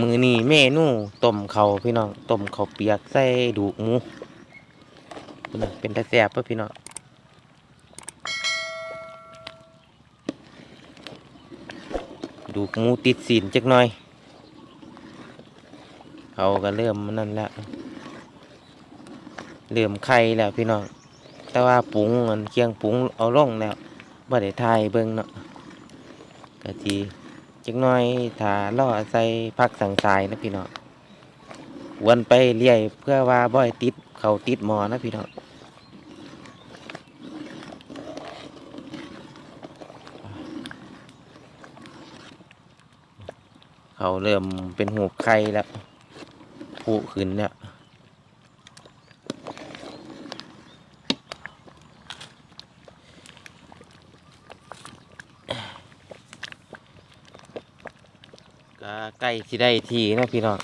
มือนี่เมนูต้มเขาพี่น้องต้มเขาเปียกใส่ดูหมูเป็นตาแซ่บเพื่อพี่น้องดูหมูติดสีนจักหน่อยเขาก็เริ่มนั่นแล้วเริ่มไข่แล้วพี่น้องแต่ว่าปรุงมันเคียงปรุงเอาลงแล้วบ่ได้ทายเบิ่งเนาะก็ที จักหน่อยถ้าล่อใส่ผักสังสายนะพี่น้องวนไปเรื่อยเพื่อว่าบ่ให้ติดเขาติดหมอนะพี่น้องเขาเริ่มเป็นหูไข่แล้วผูขึ้นแล้ว ก็ใกล้สิได้ทีนะพี่น้อง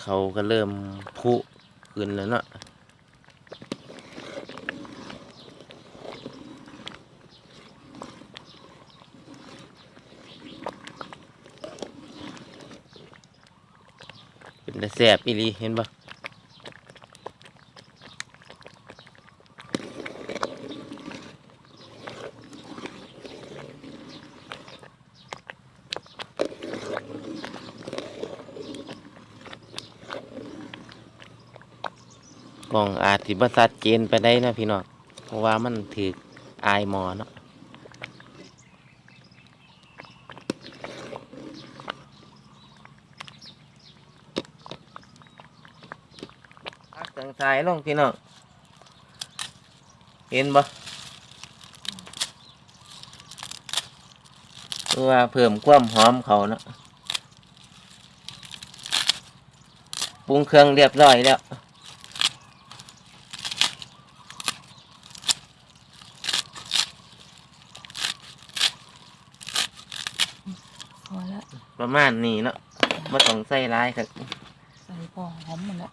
เขาก็เริ่มพุขึ้นแล้วเนาะเป็นแต่แสบอีลีเห็นปะ ล้องอาจสิบสัดเจนไปได้นะพี่น้องเพราะว่ามันถืออายหมอเนาะพักทางซ้ายลงพี่น้องเห็นบ่เพราะว่าเพิ่มความหอมเขาเนาะปรุงเครื่องเรียบร้อยแล้ว พอแล้วประมาณนี้เนาะไม่ต้องใส่ร้ายครับใส่พอหอมหมดแล้ว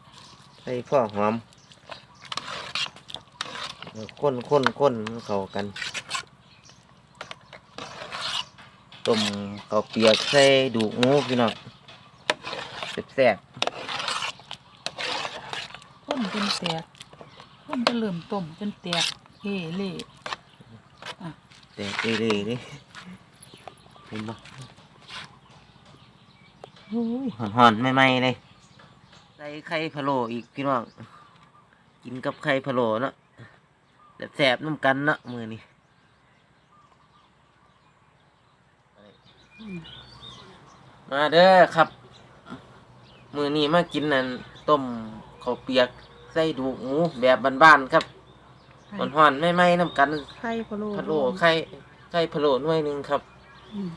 ใส่พ่อหอมแล้วข้นข้นข้นให้เข้ากันต้มข้าวเปียกใส่ดูกหมูพี่น้องแซ่บต้นจนแตกต้นจะเริ่มต้มจนแตกเฮ่เล่ๆแต่เอเลยนี่เห็นปะโอ้ย หอนๆใหม่ๆเลยใส่ไข่พะโล้อีกพี่น้อง กินกับไข่พะโล้เนาะแซ่บๆน้ำกันเนาะมือนี้มาเด้อครับ มือนี้มากินนั่นต้มข้าวเปียกใส่ดูกหมูแบบบ้านๆครับไข่ห่อนๆไม่ไหม้น้ำกันไข่พะโล้พะโล้ไข่ไข่พะโล้หน่วยหนึ่งครับอืม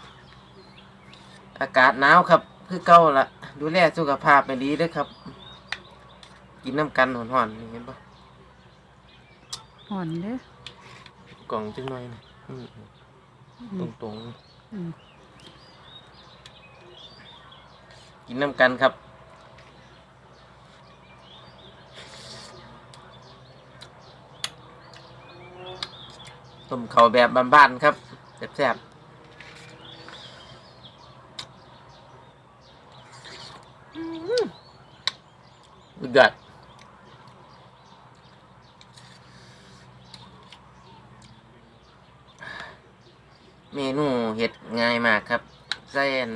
อากาศหนาวครับ คือเก่าละดูแลสุขภาพไปดีเด้อครับ กินน้ำกันห่อนๆนี่เห็นปะห่อนเด้อกล่องจังหน่อยนะอืมอืตรมงอืมๆกินน้ำกันครับ ต้มเขาวแบบบ้านๆครับแซ่บๆอื้อหือ สุดยอดเมนูเห็ดง่ายมากครับใส่อัน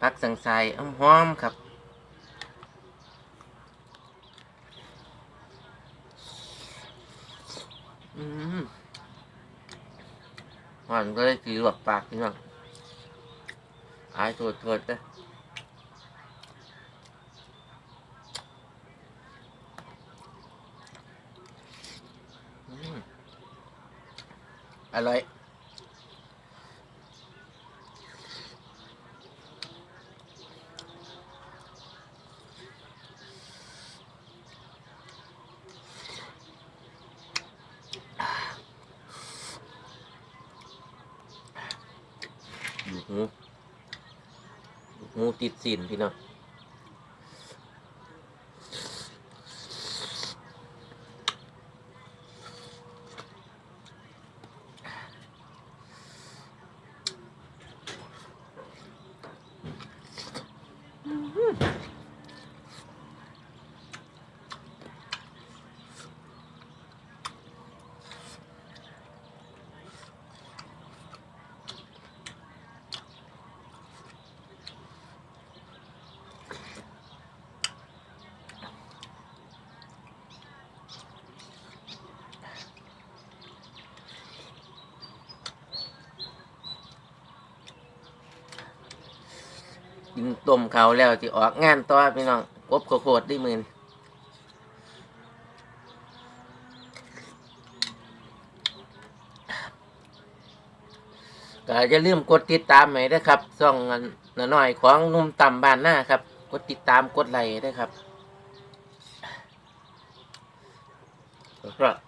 ผักสังไสหอมครับ อืมหวานก็เลยสีหลวกปากนี่หน่อยอายโทษโทษเด้ออืม อร่อยดูหูดูหูติดสินพี่น้อง กินต้มเขาแล้วสิออกงานต่อพี่น้องกบโพดได้มือนก็อย่าลืมกดติดตามให้ด้วยครับช่องนน้อยของนุ่มต่ำบ้านหน้าครับ กดติดตามกดไลค์ด้ครับครับ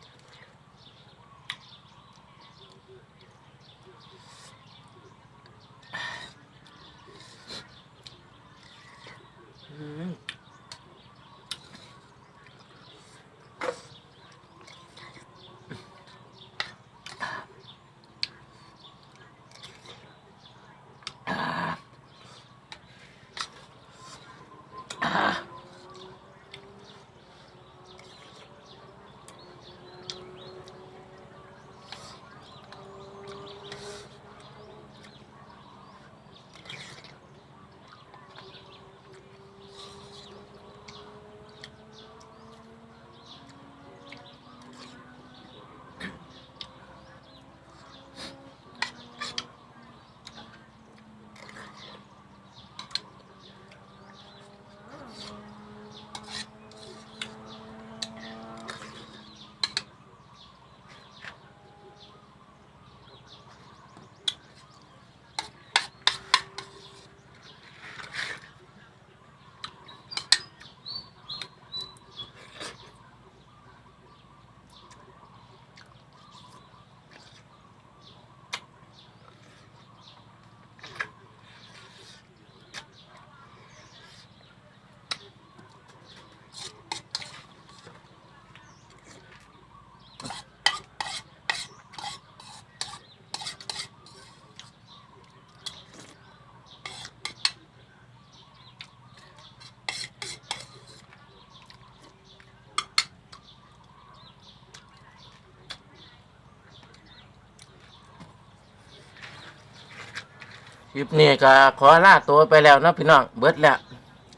คลิปนี้ก็ขอลาตัวไปแล้วนะพี่น้องเบิดแล้ว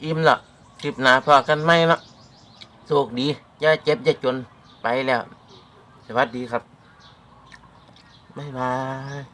อิ่มและคลิปหน้าพอกันไหมเนาะโชคดีอย่าเจ็บอย่าจนไปแล้ว สวัสดีครับ บ๊ายบาย